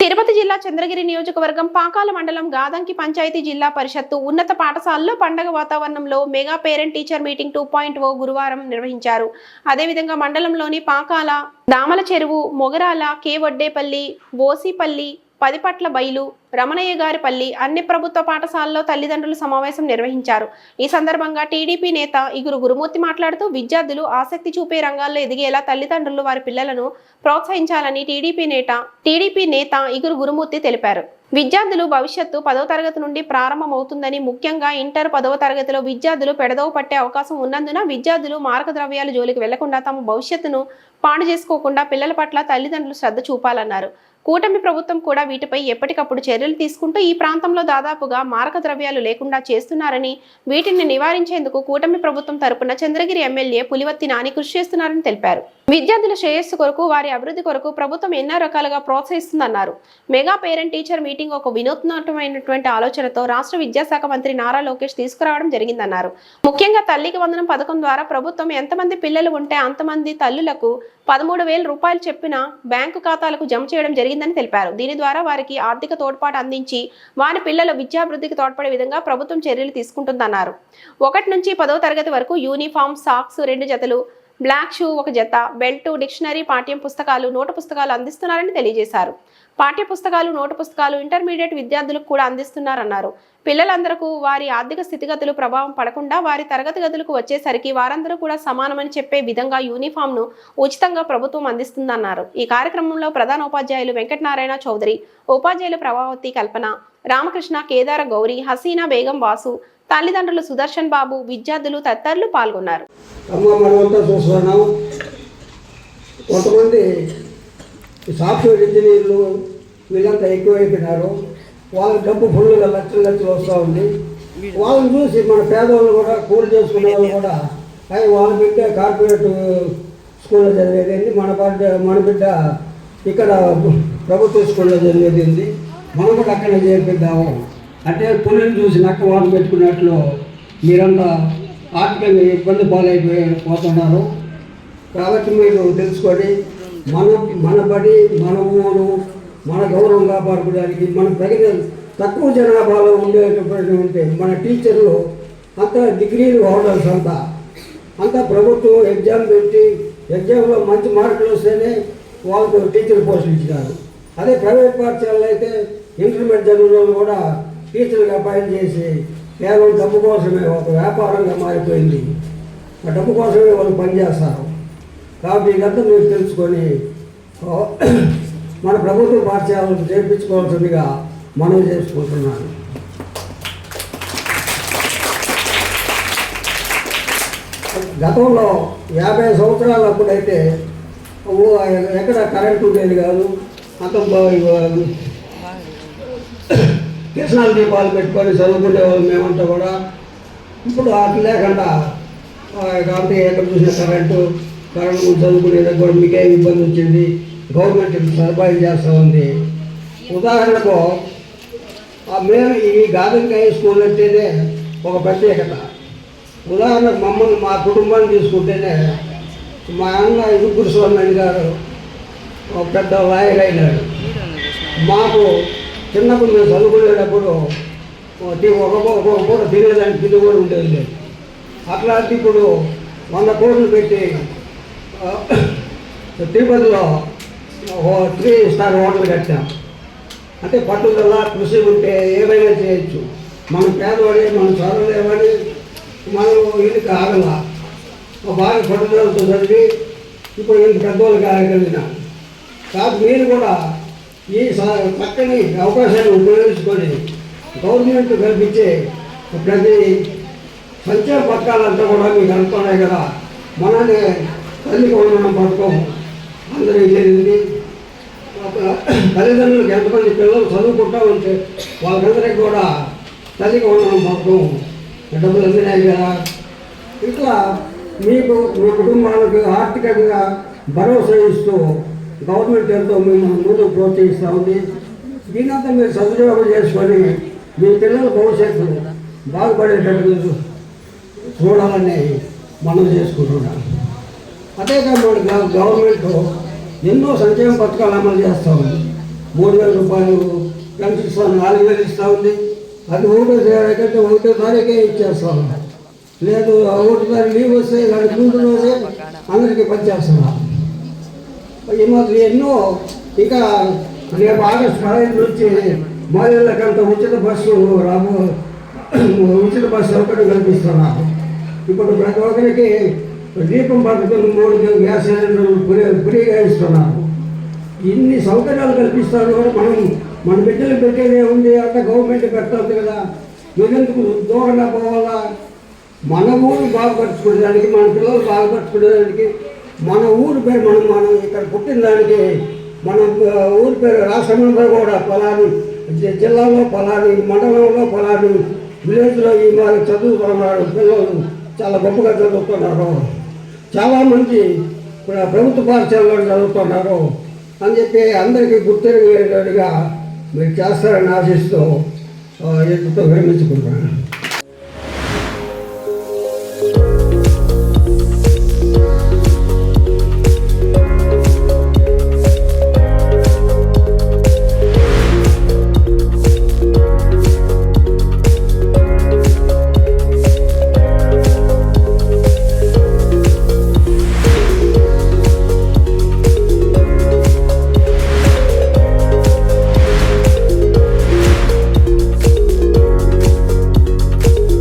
తిరుపతి జిల్లా చంద్రగిరి నియోజకవర్గం పాకాల మండలం గాదంకి పంచాయతీ జిల్లా పరిషత్తు ఉన్నత పాఠశాలలో పండగ వాతావరణంలో mega parent teacher meeting two point O గురువారం నిర్వహించారు. అదేవిధంగా మండలంలోని పాకాల దామల చెరువు మొగరాల కే వడ్డేపల్లి ఓసిపల్లి పదిపట్ల బయలు రమణయ్య గారిపల్లి అన్ని ప్రభుత్వ పాఠశాలలో తల్లిదండ్రులు సమావేశం నిర్వహించారు. ఈ సందర్భంగా టీడీపీ నేత ఇగురు గురుమూర్తి మాట్లాడుతూ విద్యార్థులు ఆసక్తి చూపే రంగాల్లో ఎదిగేలా తల్లిదండ్రులు వారి పిల్లలను ప్రోత్సహించాలని టీడీపీ నేత టీడీపీ నేత ఇగురు గురుమూర్తి తెలిపారు. విద్యార్థులు భవిష్యత్తు పదవ తరగతి నుండి ప్రారంభమవుతుందని ముఖ్యంగా ఇంటర్ పదవ తరగతిలో విద్యార్థులు పెడదవ పట్టే అవకాశం ఉన్నందున విద్యార్థులు మార్గద్రవ్యాలు జోలికి వెళ్ళకుండా తమ భవిష్యత్తును పాడు చేసుకోకుండా పిల్లల పట్ల తల్లిదండ్రులు శ్రద్ధ చూపాలన్నారు. కూటమి ప్రభుత్వం కూడా వీటిపై ఎప్పటికప్పుడు చర్యలు తీసుకుంటూ ఈ ప్రాంతంలో దాదాపుగా మారక ద్రవ్యాలు లేకుండా చేస్తున్నారని వీటిని నివారించేందుకు కూటమి ప్రభుత్వం తరపున చంద్రగిరి ఎమ్మెల్యే పులివత్తి నాని కృషి చేస్తున్నారని తెలిపారు. విద్యార్థుల శ్రేయస్సు కొరకు వారి అభివృద్ధి కొరకు ప్రభుత్వం ఎన్నో రకాలుగా ప్రోత్సహిస్తుందన్నారు. మెగా పేరెంట్ టీచర్ మీటింగ్ ఒక వినూత్నమైనటువంటి ఆలోచనతో రాష్ట్ర విద్యాశాఖ మంత్రి నారా లోకేష్ తీసుకురావడం జరిగిందన్నారు. ముఖ్యంగా తల్లికి వందనం పథకం ద్వారా ప్రభుత్వం ఎంతమంది పిల్లలు ఉంటే అంతమంది తల్లులకు పదమూడు వేల రూపాయలు చెప్పిన బ్యాంకు ఖాతాలకు జమ చేయడం జరిగింది జరిగిందని తెలిపారు. దీని ద్వారా వారికి ఆర్థిక తోడ్పాటు అందించి వారి పిల్లల విద్యాభివృద్ధికి తోడ్పడే విధంగా ప్రభుత్వం చర్యలు తీసుకుంటుందన్నారు. ఒకటి నుంచి పదో తరగతి వరకు యూనిఫామ్ సాక్స్ రెండు జతలు బ్లాక్ షూ ఒక జత బెల్ట్ డిక్షనరీ పాఠ్యం పుస్తకాలు నోటు పుస్తకాలు అందిస్తున్నారని తెలియజేశారు. పాఠ్య పుస్తకాలు నోటు పుస్తకాలు ఇంటర్మీడియట్ విద్యార్థులకు కూడా అందిస్తున్నారన్నారు. పిల్లలందరకు వారి ఆర్థిక స్థితిగతులు ప్రభావం పడకుండా వారి తరగతి గదులకు వచ్చేసరికి వారందరూ కూడా సమానమని చెప్పే విధంగా యూనిఫామ్ను ఉచితంగా ప్రభుత్వం అందిస్తుందన్నారు. ఈ కార్యక్రమంలో ప్రధాన ఉపాధ్యాయులు వెంకటనారాయణ చౌదరి ఉపాధ్యాయులు ప్రభావతి కల్పన రామకృష్ణ కేదార గౌరి హసీనా బేగం వాసు తల్లిదండ్రులు సుదర్శన్ బాబు విద్యార్థులు తదితరులు పాల్గొన్నారు. కొంతమంది సాఫ్ట్వేర్ ఇంజనీర్లు వీళ్ళంతా ఎక్కువైపోయినారు. వాళ్ళ డబ్బు ఫుల్గా లక్షలు లక్షలు వస్తూ ఉంది. వాళ్ళని చూసి మన పేదవాళ్ళు కూడా కూలి చేసుకునే వాళ్ళు కూడా అవి వాళ్ళ బిడ్డ కార్పొరేట్ స్కూల్లో చదివేది మన బిడ్డ మన బిడ్డ ఇక్కడ ప్రభుత్వ స్కూల్లో చదివేది మనం కూడా అక్కడ చేర్పిద్దాము. అంటే పులిని చూసి నక్క వాళ్ళు పెట్టుకున్నట్లు మీరంతా ఆర్థికంగా ఇబ్బంది పాలైపోయి పోతున్నారు. కాబట్టి మీరు తెలుసుకోండి మన మన బడి మన ఊరు మన గౌరవం కాపాడుకోవడానికి మన తగిన తక్కువ జనాభాలో ఉండేటటువంటి మన టీచర్లు అంతా డిగ్రీలు హోల్డర్స్ అంతా అంతా ప్రభుత్వం ఎగ్జామ్ పెట్టి ఎగ్జామ్లో మంచి మార్కులు వస్తేనే వాళ్ళకు టీచర్ పోస్టులు ఇచ్చినారు. అదే ప్రైవేట్ పాఠశాలలో అయితే ఇంటర్మీడియట్ చదివిన కూడా టీచర్గా అపాయింట్ చేసి కేవలం డబ్బు కోసమే ఒక వ్యాపారంగా మారిపోయింది. ఆ డబ్బు కోసమే వాళ్ళు పనిచేస్తారు కాబట్టి ఇదంతా మీరు తెలుసుకొని మన ప్రభుత్వ పాఠశాలను చేర్పించుకోవాల్సిందిగా మనం చేసుకుంటున్నాను. గతంలో యాభై సంవత్సరాలు అప్పుడైతే ఎక్కడ కరెంటు ఉండేది కాదు అంత కిరసనాల దీపాలు పెట్టుకొని చదువుకునే వాళ్ళు మేమంతా కూడా ఇప్పుడు అట్లా లేకుండా ఆ, కాబట్టి ఎక్కడ చూసిన కరెంటు కరెంటు చదువుకునే దగ్గర కూడా ఇబ్బంది వచ్చింది. గవర్నమెంట్ సరఫరా సదుపాయం చేస్తూ ఉంది. ఉదాహరణకు మేము ఈ గాదంకాయ స్కూల్ అంటేనే ఒక ప్రత్యేకత. ఉదాహరణకు మమ్మల్ని మా కుటుంబాన్ని తీసుకుంటేనే మా అన్న ఇరుగురు స్వామి గారు ఒక పెద్ద లాయర్ అయినాడు. మాకు చిన్నప్పుడు మేము చదువుకునేటప్పుడు ఒక్కొక్క ఒక పూట తినేదానికి తిండి కూడా ఉండేది లేదు. అట్లాంటి ఇప్పుడు వంద కోట్లు పెట్టి తిరుపతిలో ఓ త్రీ స్టార్ హోటల్ కట్టాం. అంటే పట్టుదల కృషి ఉంటే ఏమైనా చేయొచ్చు. మనం పేదవాడి మనం చదవలేమని మనం ఇది కాగల బాగా పట్టుదలతో చదివి ఇప్పుడు ఇంత పెద్దవాళ్ళు కాగలిగిన కాదు మీరు కూడా ఈ స- చక్కని అవకాశాన్ని ఉపయోగించుకొని గవర్నమెంట్ కల్పించే ప్రతి సంక్షేమ పథకాలంతా కూడా మీకు అనుకున్నాయి కదా. మనల్ని తల్లి ఉండడం పథకం అందరికీ చేరింది తల్లిదండ్రులకు ఎంతమంది పిల్లలు చదువుకుంటా ఉంటే వాళ్ళందరికీ కూడా తల్లి ఉండడం పథకం డబ్బులు అందినాయి కదా. ఇట్లా మీకు మీ కుటుంబాలకు ఆర్థికంగా భరోసా ఇస్తూ గవర్నమెంట్ ఎంతో మేము ముందుకు ప్రోత్సహిస్తూ ఉంది దీనంతా మీరు సదుపయోగం చేసుకొని మీ పిల్లల భవిష్యత్తు బాగుపడేటట్టు చూడాలని మనం చేసుకుంటున్నాం. అదే కాకుండా గవర్నమెంట్ ఎన్నో సంక్షేమ పథకాలు అమలు చేస్తూ ఉంది. మూడు వేల రూపాయలు పెన్షన్ నాలుగు వేలు ఇస్తూ ఉంది. అది ఒకటో తారీఖు ఒకటో తారీఖే ఇచ్చేస్తాం లేదు ఒకటో తారీఖు లీవ్ వస్తే దానికి ముందు రోజే అందరికీ పనిచేస్తున్నాం ఈ ఎన్నో ఇంకా రేపు ఆగస్టు పదహైదు నుంచి మహిళలకంత ఉచిత బస్సు రాబో ఉచిత బస్సు సౌకర్యం కల్పిస్తున్నారు. ఇప్పుడు ప్రతి ఒక్కరికి దీపం పథకం మూడు గ్యాస్ సిలిండర్లు ఫ్రీ ఫ్రీగా ఇన్ని సౌకర్యాలు కల్పిస్తారు కూడా మనం మన బిడ్డలు పెట్టేదే ఉంది అంత గవర్నమెంట్ పెట్టాలి కదా. మీరెందుకు దూరంగా పోవాలా? మన ఊరు బాగుపరచుకునేదానికి మన పిల్లలు బాగుపరచుకునేదానికి మన ఊరు పేరు మనం మనం ఇక్కడ పుట్టిన దానికి మన ఆ, ఊరి పేరు రాష్ట్రంలో కూడా పలాని జిల్లాలో పలాని మండలంలో పలాని విలేజ్లో ఈ మరి చదువుతున్నారు పిల్లలు చాలా గొప్పగా చదువుతున్నారు. చాలామంది ప్రభుత్వ పాఠశాలలో చదువుతున్నారు. అని చెప్పి అందరికీ గుర్తిరిగేటట్టుగా మీరు చేస్తారని ఆశిస్తూ ఎంతో విరమించుకుంటున్నాను.